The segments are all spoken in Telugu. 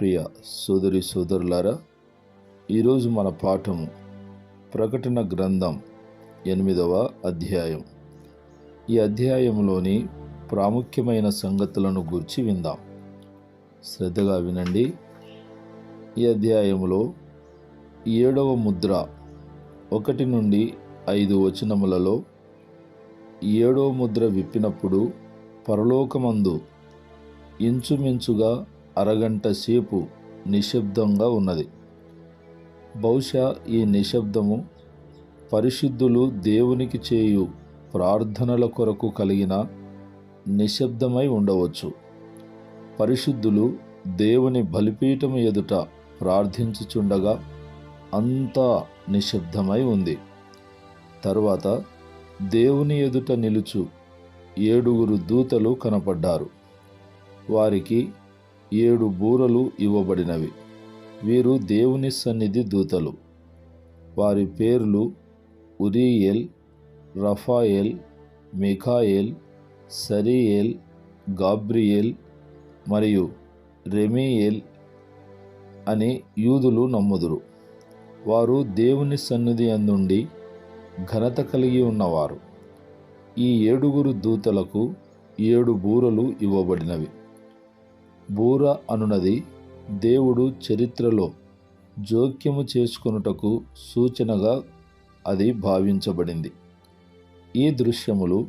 ప్రియ సోదరి సోదరులారా ఈరోజు మన పాఠము ప్రకటన గ్రంథం ఎనిమిదవ అధ్యాయం. ఈ అధ్యాయంలోని ప్రాముఖ్యమైన సంగతులను గురించి విందాం. శ్రద్ధగా వినండి. ఈ అధ్యాయములో ఏడవ ముద్ర ఒకటి నుండి ఐదు వచనములలో ఏడవ ముద్ర విప్పినప్పుడు పరలోకమందు ఇంచుమించుగా అరగంట సేపు నిశ్శబ్దంగా ఉన్నది. బహుశా ఈ నిశ్శబ్దము పరిశుద్ధులు దేవునికి చేయు ప్రార్థనల కొరకు కలిగిన నిశ్శబ్దమై ఉండవచ్చు. పరిశుద్ధులు దేవుని బలిపీఠము ఎదుట ప్రార్థించుచుండగా అంతా నిశ్శబ్దమై ఉంది. తరువాత దేవుని ఎదుట నిలుచు ఏడుగురు దూతలు కనపడ్డారు. వారికి ఏడు బూరలు ఇవ్వబడినవి. వీరు దేవుని సన్నిధి దూతలు. వారి పేర్లు ఉరియల్ రఫాయెల్ మిఖాయెల్ సరియేల్ గాబ్రియేల్ మరియు రెమియేల్ అని యూదులు నమ్ముదురు. వారు దేవుని సన్నిధి అందుండి ఘనత కలిగి ఉన్నవారు. ఈ ఏడుగురు దూతలకు ఏడు బూరలు ఇవ్వబడినవి. బూర అనునది దేవుడు చరిత్రలో జోక్యము చేసుకొనుటకు సూచనగా అది భావించబడింది. ఈ దృశ్యములు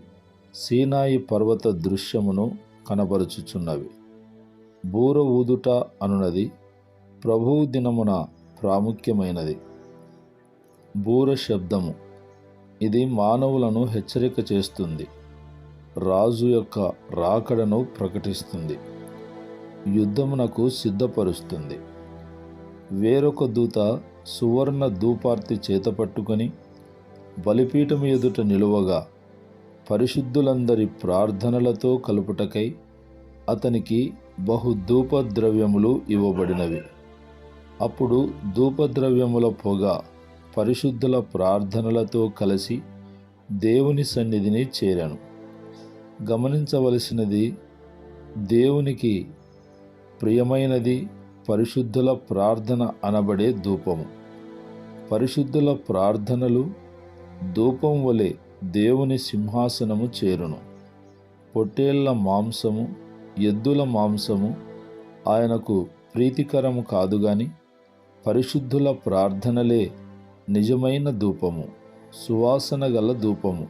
సీనాయి పర్వత దృశ్యమును కనబరుచుచున్నవి. బూర ఊదుట అనునది ప్రభువు దినమున ప్రాముఖ్యమైనది. బూర శబ్దము ఇది మానవులను హెచ్చరిక చేస్తుంది. రాజు యొక్క రాకడను ప్రకటిస్తుంది. యుద్ధమునకు సిద్ధపరుస్తుంది. వేరొక దూత సువర్ణ దూపార్తి చేతపట్టుకొని బలిపీఠం ఎదుట నిలువగా పరిశుద్ధులందరి ప్రార్థనలతో కలుపుటకై అతనికి బహు ధూపద్రవ్యములు ఇవ్వబడినవి. అప్పుడు ధూపద్రవ్యముల పొగ పరిశుద్ధుల ప్రార్థనలతో కలిసి దేవుని సన్నిధిని చేరాను. గమనించవలసినది దేవునికి ప్రియమైనది పరిశుద్ధుల ప్రార్థన అనబడే ధూపము. పరిశుద్ధుల ప్రార్థనలు ధూపం వలె దేవుని సింహాసనము చేరును. పొట్టేళ్ళ మాంసము ఎద్దుల మాంసము ఆయనకు ప్రీతికరము కాదు గాని పరిశుద్ధుల ప్రార్థనలే నిజమైన ధూపము సువాసన గల ధూపము.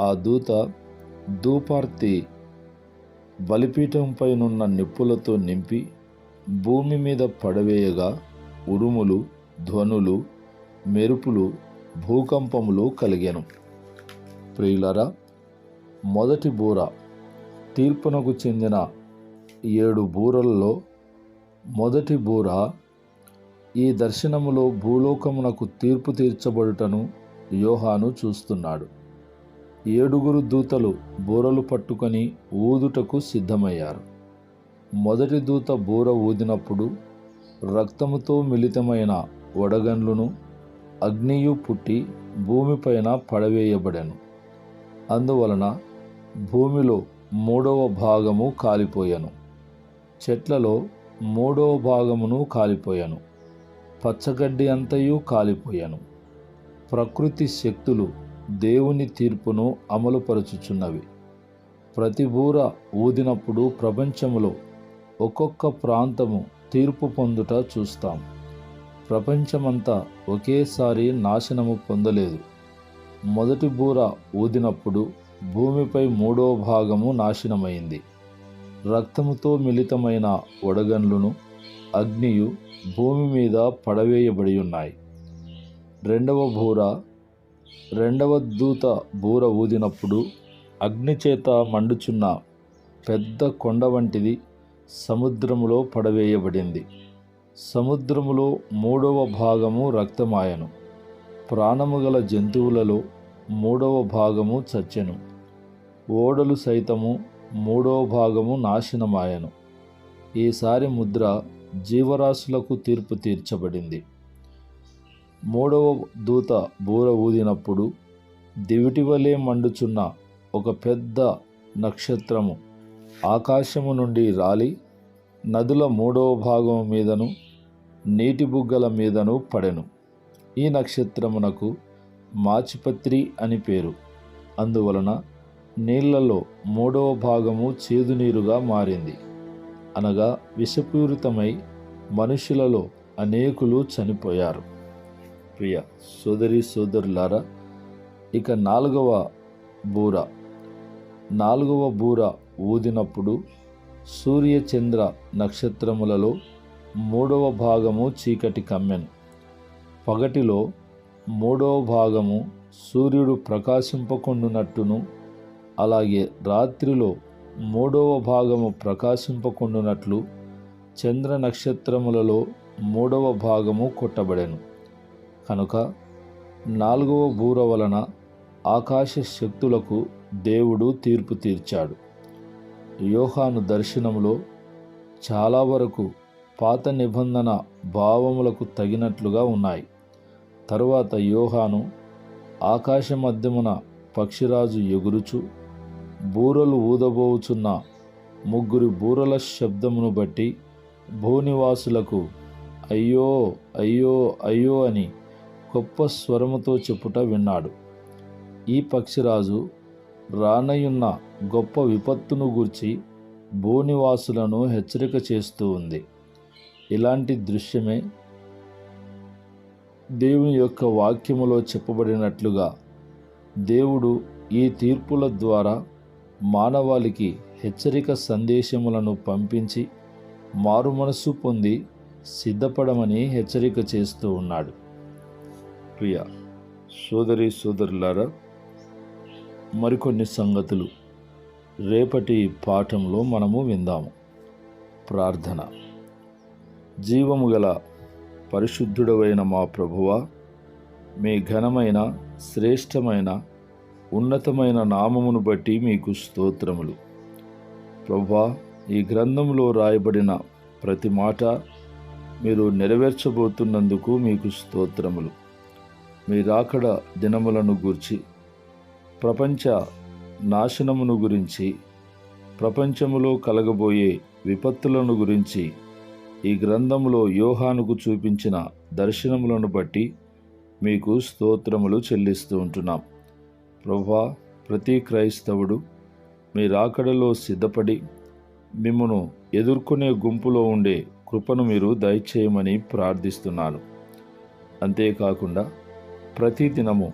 ఆ దూత ధూపార్తి బలిపీఠంపైనున్న నిప్పులతో నింపి భూమి మీద పడవేయగా ఉరుములు ధ్వనులు మెరుపులు భూకంపములు కలిగాను. ప్రియులరా మొదటి బూర తీర్పునకు చెందిన ఏడు బూరల్లో మొదటి బూర ఈ దర్శనములో భూలోకమునకు తీర్పు తీర్చబడుటను యోహాను చూస్తున్నాడు. ఏడుగురు దూతలు బూరలు పట్టుకొని ఊదుటకు సిద్ధమయ్యారు. మొదటి దూత బూర ఊదినప్పుడు రక్తముతో మిళితమైన వడగండ్లును అగ్నియు పుట్టి భూమిపైన పడవేయబడెను. అందువలన భూమిలో మూడవ భాగము కాలిపోయాను. చెట్లలో మూడవ భాగమును కాలిపోయాను. పచ్చగడ్డి అంతయు కాలిపోయాను. ప్రకృతి శక్తులు దేవుని తీర్పును అమలుపరుచుచున్నవి. ప్రతి బూర ఊదినప్పుడు ప్రపంచంలో ఒక్కొక్క ప్రాంతము తీర్పు పొందుట చూస్తాం. ప్రపంచమంతా ఒకేసారి నాశనము పొందలేదు. మొదటి బూర ఊదినప్పుడు భూమిపై మూడో భాగము నాశనమైంది. రక్తముతో మిళితమైన వడగండ్లును అగ్నియు భూమి మీద పడవేయబడి ఉన్నాయి రెండవ బూర రెండవ దూత బూర ఊదినప్పుడు అగ్నిచేత మండుచున్న పెద్ద కొండ వంటిది సముద్రములో పడవేయబడింది. సముద్రములో మూడవ భాగము రక్తమాయను. ప్రాణము గల జంతువులలో మూడవ భాగము చచ్చెను. ఓడలు సైతము మూడవ భాగము నాశనమాయను. ఈసారి ముద్ర జీవరాశులకు తీర్పు తీర్చబడింది. మూడవ దూత బూర ఊదినప్పుడు దివిటి వలె మండుచున్న ఒక పెద్ద నక్షత్రము ఆకాశము నుండి రాలి నదుల మూడవ భాగం మీదను నీటి బుగ్గల మీదను పడెను. ఈ నక్షత్రమునకు మాచిపత్రి అని పేరు. అందువలన నీళ్ళలో మూడవ భాగము చేదు నీరుగా మారింది. అనగా విషపూరితమై మనుషులలో అనేకులు చనిపోయారు. ప్రియ సోదరి సోదరులారా ఇక నాలుగవ బూర. నాలుగవ బూర ఊదినప్పుడు సూర్య చంద్ర నక్షత్రములలో మూడవ భాగము చీకటి కమ్మెను. పగటిలో మూడవ భాగము సూర్యుడు ప్రకాశింపకుండునట్టును అలాగే రాత్రిలో మూడవ భాగము ప్రకాశింపకుండునట్లు చంద్ర నక్షత్రములలో మూడవ భాగము కొట్టబడెను. కనుక నాలుగవ బూర వలన ఆకాశ శక్తులకు దేవుడు తీర్పు తీర్చాడు. యోహాను దర్శనంలో చాలా వరకు పాత నిబంధన భావములకు తగినట్లుగా ఉన్నాయి. తరువాత యోహాను ఆకాశ మధ్యమున పక్షిరాజు ఎగురుచు బూరలు ఊదబోచున్న ముగ్గురి బూరల శబ్దమును బట్టి భూనివాసులకు అయ్యో అయ్యో అయ్యో అని గొప్ప స్వరముతో చెప్పుట విన్నాడు. ఈ పక్షిరాజు రానయున్న గొప్ప విపత్తును గూర్చి భూనివాసులను హెచ్చరిక చేస్తూ ఉంది. ఇలాంటి దృశ్యమే దేవుని యొక్క వాక్యములో చెప్పబడినట్లుగా దేవుడు ఈ తీర్పుల ద్వారా మానవాళికి హెచ్చరిక సందేశములను పంపించి మారుమనస్సు పొంది సిద్ధపడమని హెచ్చరిక చేస్తూ ఉన్నాడు. ప్రియ సోదరి సోదరులారా మరికొన్ని సంగతులు రేపటి పాఠంలో మనము విందాము. ప్రార్థన. జీవము గల పరిశుద్ధుడవైన మా ప్రభువ మీ ఘనమైన శ్రేష్టమైన ఉన్నతమైన నామమును బట్టి మీకు స్తోత్రములు. ప్రభా ఈ గ్రంథంలో రాయబడిన ప్రతి మాట మీరు నెరవేర్చబోతున్నందుకు మీకు స్తోత్రములు. మీ రాకడ దినములను గూర్చి ప్రపంచ నాశనమును గురించి ప్రపంచములో కలగబోయే విపత్తులను గురించి ఈ గ్రంథములో యోహానుకు చూపించిన దర్శనములను బట్టి మీకు స్తోత్రములు చెల్లిస్తూ ఉంటున్నాం. ప్రభా ప్రతి క్రైస్తవుడు మీ రాకడలో సిద్ధపడి మిమ్మను ఎదుర్కొనే గుంపులో ఉండే కృపను మీరు దయచేయమని ప్రార్థిస్తున్నాను. అంతేకాకుండా ప్రతి దినము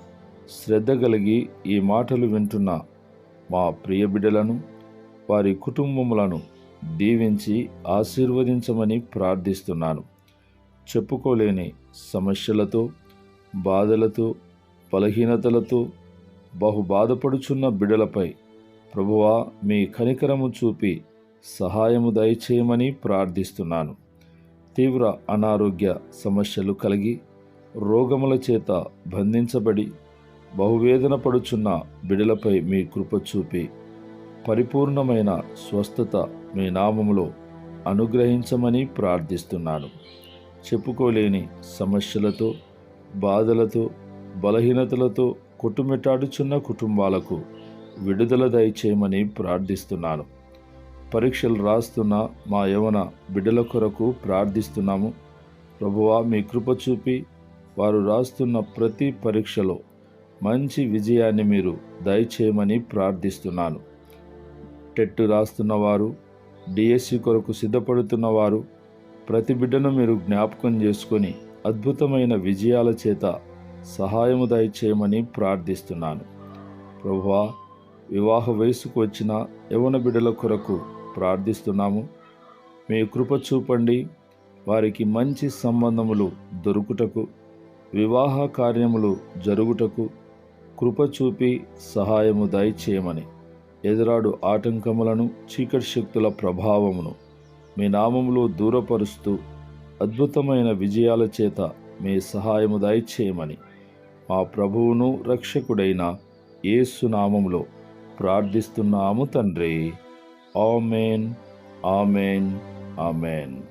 శ్రద్ధ కలిగి ఈ మాటలు వింటున్న మా ప్రియ బిడ్డలను వారి కుటుంబములను దీవించి ఆశీర్వదించమని ప్రార్థిస్తున్నాను. చెప్పుకోలేని సమస్యలతో బాధలతో బలహీనతలతో బహు బాధపడుచున్న బిడలపై ప్రభువా మీ కనికరము చూపి సహాయము దయచేయమని ప్రార్థిస్తున్నాను. తీవ్ర అనారోగ్య సమస్యలు కలిగి రోగముల చేత బంధించబడి బహువేదన పడుచున్న బిడలపై మీ కృప చూపి పరిపూర్ణమైన స్వస్థత మీ నామములో అనుగ్రహించమని ప్రార్థిస్తున్నాను. చెప్పుకోలేని సమస్యలతో బాధలతో బలహీనతలతో కొట్టుమిట్టాడుచున్న కుటుంబాలకు విడుదల దయచేయమని ప్రార్థిస్తున్నాను. పరీక్షలు రాస్తున్న మా యవన బిడ్డల కొరకు ప్రార్థిస్తున్నాము. ప్రభువా మీ కృప చూపి వారు రాస్తున్న ప్రతి పరీక్షలో మంచి విజయాన్ని మీరు దయచేయమని ప్రార్థిస్తున్నాను. టెట్టు రాస్తున్నవారు డిఎస్సి కొరకు సిద్ధపడుతున్నవారు ప్రతి బిడ్డను మీరు జ్ఞాపకం చేసుకొని అద్భుతమైన విజయాల చేత సహాయము దయచేయమని ప్రార్థిస్తున్నాను. ప్రభువా వివాహ వయసుకు వచ్చిన యవన బిడ్డల కొరకు ప్రార్థిస్తున్నాము. మీ కృప చూపండి. వారికి మంచి సంబంధములు దొరుకుటకు వివాహ కార్యములు జరుగుటకు కృపచూపి సహాయము దయచేయమని. ఎదురాడు ఆటంకములను చీకటి శక్తుల ప్రభావమును మీ నామములో దూరపరుస్తూ అద్భుతమైన విజయాల చేత మీ సహాయము దయచేయమని. మా ప్రభువును రక్షకుడైన యేసు నామములో ప్రార్థిస్తున్నాము తండ్రి. Amen amen amen.